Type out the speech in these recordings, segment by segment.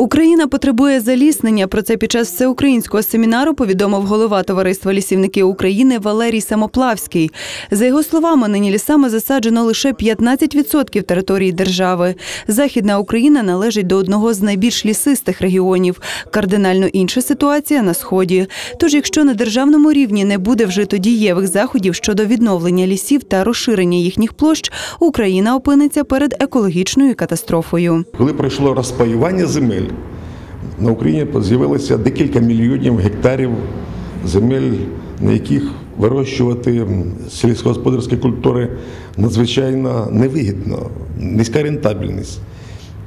Україна потребує заліснення. Про це під час всеукраїнського семінару повідомив голова товариства лісівників України Валерій Самоплавський. За його словами, нині лісами засаджено лише 15% території держави. Західна Україна належить до одного з найбільш лісистих регіонів. Кардинально інша ситуація на сході. Тож, якщо на державному рівні не буде вжито дієвих заходів щодо відновлення лісів та розширення їхніх площ, Україна опиниться перед екологічною катастрофою. Коли пройшло розпаювання земель, на Україні з'явилося декілька мільйонів гектарів земель, на яких вирощувати сільськогосподарські культури надзвичайно невигідно, низька рентабельність.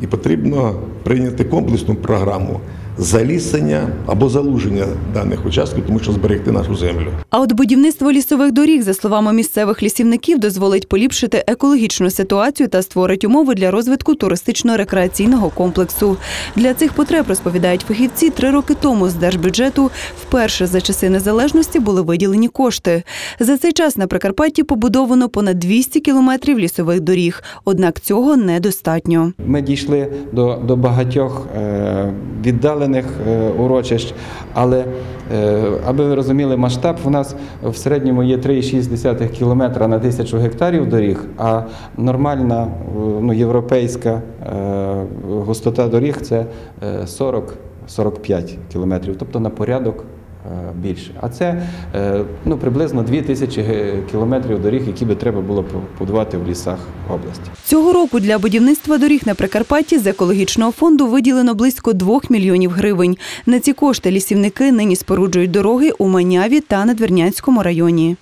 І потрібно прийняти комплексну програму залісення або залуження даних участків, тому що зберегти нашу землю. А от будівництво лісових доріг, за словами місцевих лісівників, дозволить поліпшити екологічну ситуацію та створить умови для розвитку туристично-рекреаційного комплексу. Для цих потреб розповідають фахівці. Три роки тому з держбюджету вперше за часи незалежності були виділені кошти. За цей час на Прикарпатті побудовано понад 200 кілометрів лісових доріг. Однак цього недостатньо. Ми дійшли до, до багатьох е, віддалених е, урочищ, але е, аби ви розуміли масштаб, у нас в середньому є 3,6 кілометра на тисячу гектарів доріг, а нормальна е, ну, європейська густота доріг це е, 40-45 кілометрів, тобто на порядок. Е, Більше, а це е, ну приблизно 2 тисячі кілометрів доріг, які би треба було побудувати в лісах області. Цього року для будівництва доріг на Прикарпатті з екологічного фонду виділено близько 2 мільйонів гривень. На ці кошти лісівники нині споруджують дороги у Маняві та Надвірнянському районі.